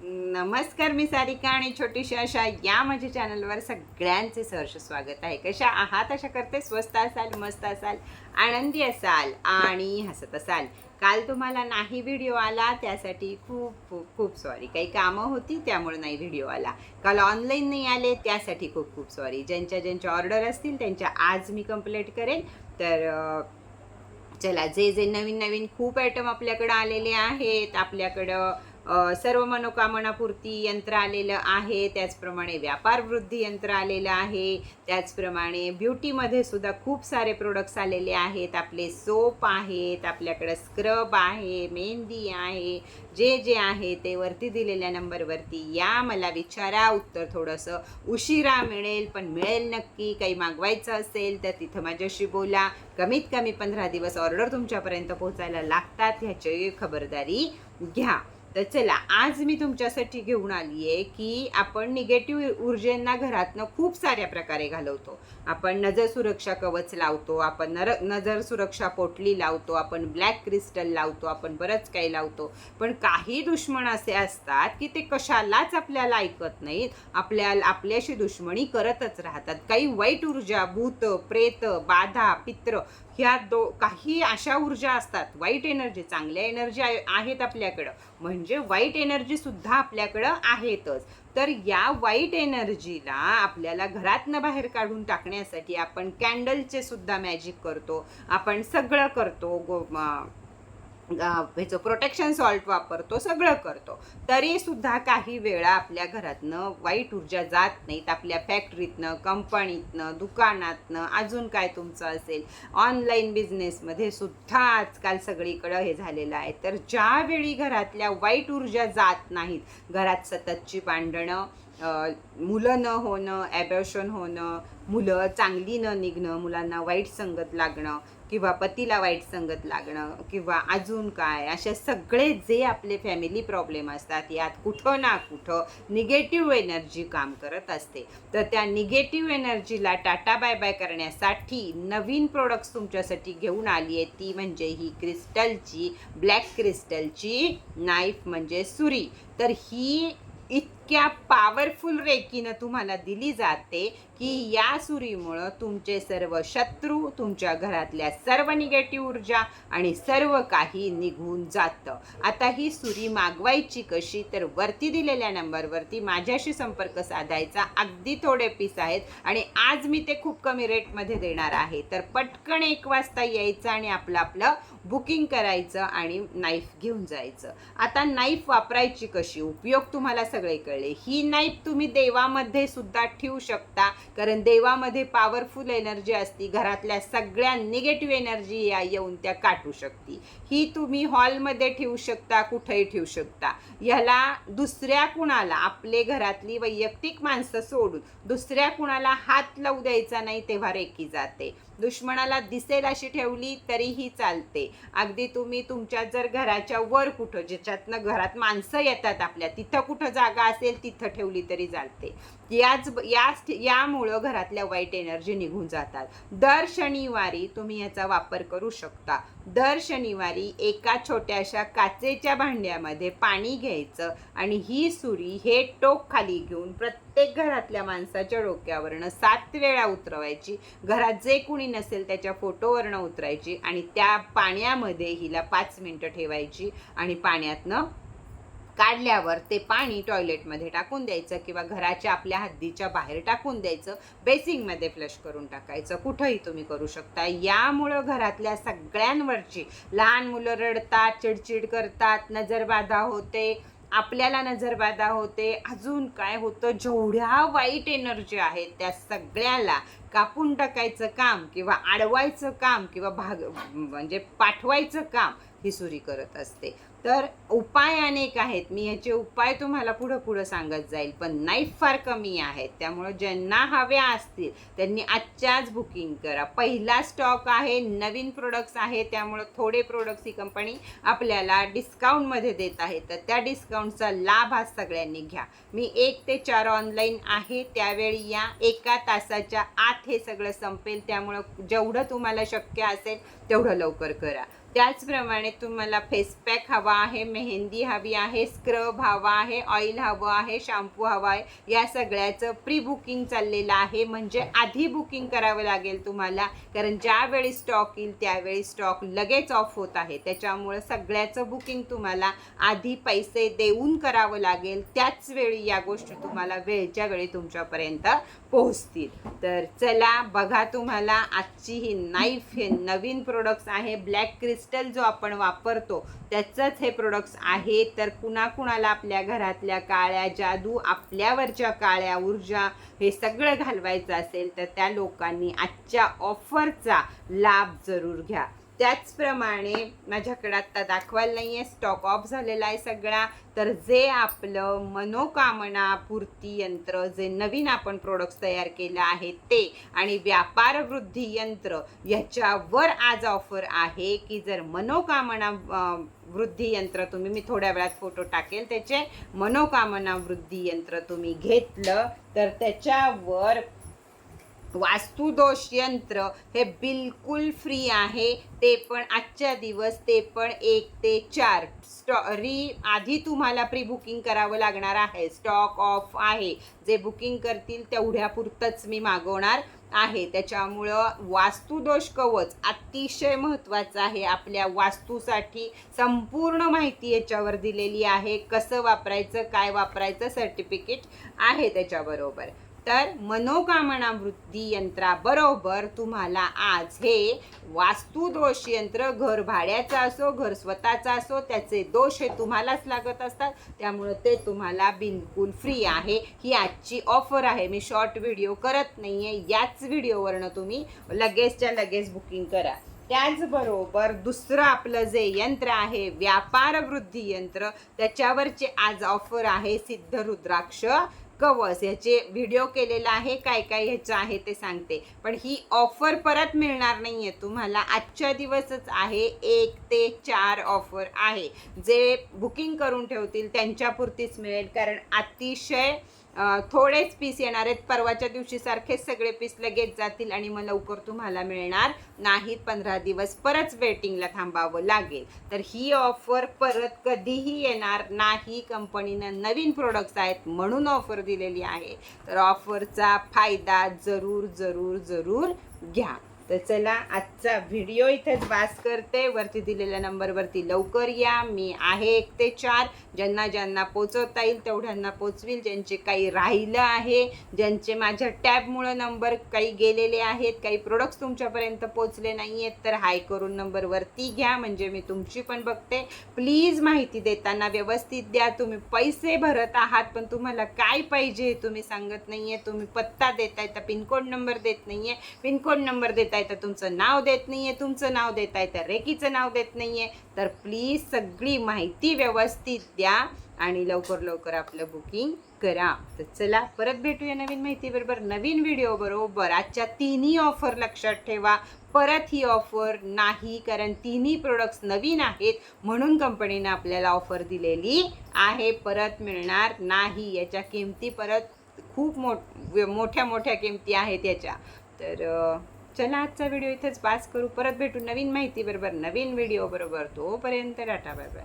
नमस्कार मी सारिका आणि छोटीशी अशा या माझ्या चॅनलवर सगळ्यांचे सहर्ष स्वागत आहे. कशा आहात? अशा करते. स्वस्त असाल मस्त असाल आनंदी असाल आणि हसत असाल. काल तुम्हाला नाही व्हिडिओ आला त्यासाठी खूप खूप खूप सॉरी काही कामं होती त्यामुळे नाही व्हिडिओ आला. काल ऑनलाईन नाही आले त्यासाठी खूप खूप सॉरी ज्यांच्या ज्यांच्या ऑर्डर असतील त्यांच्या आज मी कंप्लीट करेन. तर चला जे जे नवीन नवीन खूप आयटम आपल्याकडं आलेले आहेत आपल्याकडं सर्व मनोकामनापूर्ती यंत्र आलेलं आहे त्याचप्रमाणे व्यापार वृद्धी यंत्र आलेलं आहे त्याचप्रमाणे ब्युटीमध्ये सुद्धा खूप सारे प्रोडक्ट्स आलेले आहेत. आपले सोप आहेत आपल्याकडं स्क्रब आहे मेहंदी आहे जे जे आहे ते वरती दिलेल्या नंबरवरती या मला विचारा. उत्तर थोडंसं उशिरा मिळेल पण मिळेल नक्की. काही मागवायचं असेल तर तिथं माझ्याशी बोला. कमीत कमी पंधरा दिवस ऑर्डर तुमच्यापर्यंत पोहोचायला लागतात ह्याची खबरदारी घ्या. तर चला आज मी तुमच्यासाठी घेऊन आली आहे की आपण निगेटिव्ह ऊर्जेंना घरातनं खूप साऱ्या प्रकारे घालवतो. आपण नजर सुरक्षा कवच लावतो आपण नर नजर सुरक्षा पोटली लावतो आपण ब्लॅक क्रिस्टल लावतो आपण बरंच काही लावतो. पण काही दुश्मन असे असतात की ते कशालाच आपल्याला ऐकत नाहीत. आपल्या आपल्याशी दुश्मनी करतच राहतात. काही वाईट ऊर्जा भूत प्रेत बाधा पित्र ह्या दो काही अशा ऊर्जा असतात. वाईट एनर्जी चांगल्या एनर्जी आहेत आपल्याकडं. म्हणजे म्हणजे वाईट एनर्जी सुद्धा आपल्याकडं आहेतच. तर या वाईट एनर्जीला आपल्याला घरातनं बाहेर काढून टाकण्यासाठी आपण कॅन्डलचे सुद्धा मॅजिक करतो. आपण सगळं करतो गो ह्याचं प्रोटेक्शन सॉल्ट वापरतो सगळं करतो. तरी सुद्धा काही वेळा आपल्या घरातनं वाईट ऊर्जा जात नाहीत. आपल्या फॅक्टरीतनं कंपनीतनं दुकानातनं अजून काय तुमचं असेल. ऑनलाईन बिझनेसमध्ये सुद्धा आजकाल सगळीकडं हे झालेलं आहे. तर ज्यावेळी घरातल्या वाईट ऊर्जा जात नाहीत घरात सततची भांडणं मुलं न होणं ॲबॉर्शन होणं मुलं चांगली न निघणं मुलांना वाईट संगत लागणं किंवा पतीला वाईट संगत लागणं किंवा अजून काय असे सगळे जे आपले फॅमिली प्रॉब्लेम असतात यात कुठं ना कुठं निगेटिव्ह एनर्जी काम करत असते. तर त्या निगेटिव्ह एनर्जीला टाटा बाय बाय करण्यासाठी नवीन प्रोडक्ट्स तुमच्यासाठी घेऊन आली आहे ती म्हणजे ही क्रिस्टलची ब्लॅक क्रिस्टलची नाईफ म्हणजे सुरी. तर ही इत इतक्या पॉवरफुल रेकीनं तुम्हाला दिली जाते की या सुरीमुळं तुमचे सर्व शत्रू तुमच्या घरातल्या सर्व निगेटिव्ह ऊर्जा आणि सर्व काही निघून जातं. आता ही सुरी मागवायची कशी तर वरती दिलेल्या नंबरवरती माझ्याशी संपर्क साधायचा अगदी थोडे पीस आहेत आणि आज मी ते खूप कमी रेटमध्ये देणार आहे. तर पटकन एक वाजता यायचं आणि आपलं आपलं बुकिंग करायचं आणि नाईफ घेऊन जायचं. आता नाईफ वापरायची कशी? उपयोग तुम्हाला सगळे कळले ही नाईफ तुम्ही देवामध्ये सुद्धा ठेवू शकता. कारण देवामध्ये पॉवरफुल एनर्जी असती. घरातल्या सगळ्या निगेटिव्ह एनर्जी या येऊन त्या काटू शकते. ही तुम्ही हॉलमध्ये ठेवू शकता कुठेही ठेवू शकता. ह्याला दुसऱ्या कुणाला आपले घरातली वैयक्तिक माणसं सोडून दुसऱ्या कुणाला हात लावू द्यायचा नाही तेव्हा रेकी जाते. दुश्मनाला दिसेल अशी ठेवली तरीही चालते. अगदी तुम्ही तुमच्या जर घराच्या वर कुठं ज्याच्यातनं घरात माणसं येतात आपल्या तिथं कुठं जागा असेल तिथं ठेवली तरी चालते. याच याच यामुळं घरातल्या वाईट एनर्जी निघून जातात. दर शनिवारी तुम्ही याचा वापर करू शकता. दर शनिवारी एका छोट्याशा काचेच्या भांड्यामध्ये पाणी घ्यायचं आणि ही सुरी हे टोक खाली घेऊन प्रत्येक घरातल्या माणसाच्या डोक्यावरनं सात वेळा उतरवायची. घरात जे कुणी नसेल त्याच्या फोटोवरनं उतरायची आणि त्या पाण्यामध्ये हिला पाच मिनटं ठेवायची आणि पाण्यातनं काढल्यावर ते पाणी टॉयलेटमध्ये टाकून द्यायचं किंवा घराच्या आपल्या हद्दीच्या बाहेर टाकून द्यायचं बेसिंगमध्ये फ्लश करून टाकायचं. कुठंही तुम्ही करू शकता. यामुळं घरातल्या सगळ्यांवरची लहान मुलं रडतात चिडचिड करतात नजरबाधा होते. आपल्याला नजरबाधा होते. अजून काय होतं? जेवढ्या वाईट एनर्जी आहेत त्या सगळ्याला कापून टाकायचं काम किंवा आडवायचं काम किंवा भाग म्हणजे पाठवायचं काम ही सुरी करत असते. तर उपाय अनेक आहेत. मी याचे उपाय तुम्हाला पुढं पुढं सांगत जाईल पण नाईफ फार कमी आहेत. त्यामुळं ज्यांना हव्या असतील त्यांनी आजच्याच बुकिंग करा. पहिला स्टॉक आहे नवीन प्रोडक्ट्स आहे त्यामुळं थोडे प्रोडक्ट्स ही कंपनी आपल्याला डिस्काउंटमध्ये देत आहे. तर त्या डिस्काउंटचा लाभ आज सगळ्यांनी घ्या. मी एक ते चार ऑनलाईन आहे त्यावेळी या एका तासाच्या आत हे सगळं संपेल त्यामुळं जेवढं तुम्हाला शक्य असेल तेवढं लवकर करा. त्याचप्रमाणे तुम्हाला फेस पॅक हवा आहे मेहंदी हवी आहे स्क्रब हवा आहे ऑइल हवं आहे शॅम्पू हवा आहे या सगळ्याचं प्री बुकिंग चाललेलं आहे. म्हणजे आधी बुकिंग करावं लागेल तुम्हाला कारण ज्यावेळी स्टॉक येईल त्यावेळी स्टॉक लगेच ऑफ होत आहे. त्याच्यामुळं सगळ्याचं बुकिंग तुम्हाला आधी पैसे देऊन करावं लागेल. त्याच वेळी या गोष्टी तुम्हाला वेळच्या वेळी तुमच्यापर्यंत पोहोचतील. तर चला बघा तुम्हाला आजची ही नाईफ हे नवीन प्रोडक्ट्स आहे ब्लॅक क्रिस्ट क्रिस्टल जो आपण वापरतो त्याचंच हे प्रोडक्ट्स आहे. तर कुणाकुणाला आपल्या घरातल्या काळ्या जादू आपल्यावरच्या काळ्या ऊर्जा हे सगळं घालवायचं असेल तर त्या लोकांनी आजच्या ऑफरचा लाभ जरूर घ्या. त्याचप्रमाणे माझ्याकडे आत्ता दाखवायला नाही आहे स्टॉक ऑफ झालेला आहे सगळा. तर जे आपलं मनोकामना पूर्ती यंत्र जे नवीन आपण प्रोडक्ट्स तयार केलं आहे ते आणि व्यापार वृद्धी यंत्र याच्यावर आज ऑफर आहे की जर मनोकामना वृद्धी यंत्र तुम्ही मी थोड्या वेळात फोटो टाकेल. त्याचे मनोकामना वृद्धी यंत्र तुम्ही घेतलं तर त्याच्यावर वास्तुदोष यंत्र हे बिलकुल फ्री आहे. ते पण आजच्या दिवस ते पण एक ते चार. स्टॉ री आधी तुम्हाला प्री बुकिंग करावं लागणार आहे. स्टॉक ऑफ आहे. जे बुकिंग करतील तेवढ्यापुरतंच मी मागवणार आहे. त्याच्यामुळं वास्तुदोष कवच अतिशय महत्त्वाचं आहे. आपल्या वास्तूसाठी संपूर्ण माहिती याच्यावर दिलेली आहे. कसं वापरायचं काय वापरायचं सर्टिफिकेट आहे त्याच्याबरोबर. तर मनोकामना वृत्ती यंत्राबरोबर तुम्हाला आज हे वास्तुदोष यंत्र घर भाड्याचं असो घर स्वतःचा असो त्याचे दोष हे तुम्हालाच लागत असतात. त्यामुळं ते तुम्हाला बिलकुल फ्री आहे. ही आजची ऑफर आहे. मी शॉर्ट व्हिडिओ करत नाही आहे याच व्हिडिओवरनं तुम्ही लगेचच्या लगेच बुकिंग करा. त्याचबरोबर दुसरं आपलं जे यंत्र आहे व्यापार वृद्धी यंत्र त्याच्यावरचे आज ऑफर आहे सिद्ध रुद्राक्ष कवच याचे व्हिडिओ केलेला आहे काय काय ह्याचं आहे ते सांगते. पण ही ऑफर परत मिळणार नाही आहे तुम्हाला आजच्या दिवसच आहे एक ते चार ऑफर आहे. जे बुकिंग करून ठेवतील त्यांच्यापुरतीच मिळेल. कारण अतिशय थोडेच पीस येणार आहेत. परवाच्या दिवशी सारखेच सगळे पीस लगेच जातील आणि मग लवकर तुम्हाला मिळणार. नाहीत पंधरा दिवस परत वेटिंगला थांबावं लागेल. तर ही ऑफर परत कधीही येणार नाही. कंपनीनं नवीन प्रोडक्ट्स आहेत म्हणून ऑफर दिलेली आहे. तर ऑफरचा फायदा जरूर जरूर जरूर घ्या. तर चला आजचा व्हिडिओ इथेच बास करते. वरती दिलेल्या नंबरवरती लवकर या. मी आहे एक ते चार. ज्यांना ज्यांना पोचवता येईल तेवढ्यांना पोचवील. ज्यांचे काही राहिलं आहे ज्यांचे माझ्या टॅबमुळं नंबर काही गेलेले आहेत काही प्रोडक्ट्स तुमच्यापर्यंत पोचले नाही आहेत तर हाय करून नंबरवरती घ्या. म्हणजे मी तुमची पण बघते. प्लीज माहिती देताना व्यवस्थित द्या. तुम्ही पैसे भरत आहात पण तुम्हाला काय पाहिजे तुम्ही सांगत नाही आहे तुम्ही पत्ता देताय तर पिनकोड नंबर देत नाही आहे पिनकोड नंबर देताय तर तुमचं नाव देत नाही आहे तुमचं नाव देताय तर रेकीचं नाव देत नाही आहे तर प्लीज सगळी माहिती व्यवस्थित द्या आणि लवकर लवकर आपलं बुकिंग करा. तर चला परत भेटूया नवीन माहितीबरोबर. नवीन व्हिडिओ बरोबर. आजच्या तिन्ही ऑफर लक्षात ठेवा. परत ही ऑफर नाही कारण तिन्ही प्रोडक्ट्स नवीन आहेत. म्हणून कंपनीनं आपल्याला ऑफर दिलेली आहे. परत मिळणार नाही. याच्या किमती परत खूप मोठ मोठ्या मोठ्या किमती आहेत याच्या. तर चला आजचा व्हिडिओ इथेच पास करू. परत भेटू नवीन माहिती बरोबर नवीन व्हिडिओ बरोबर. तोपर्यंत डाटा बाय बाय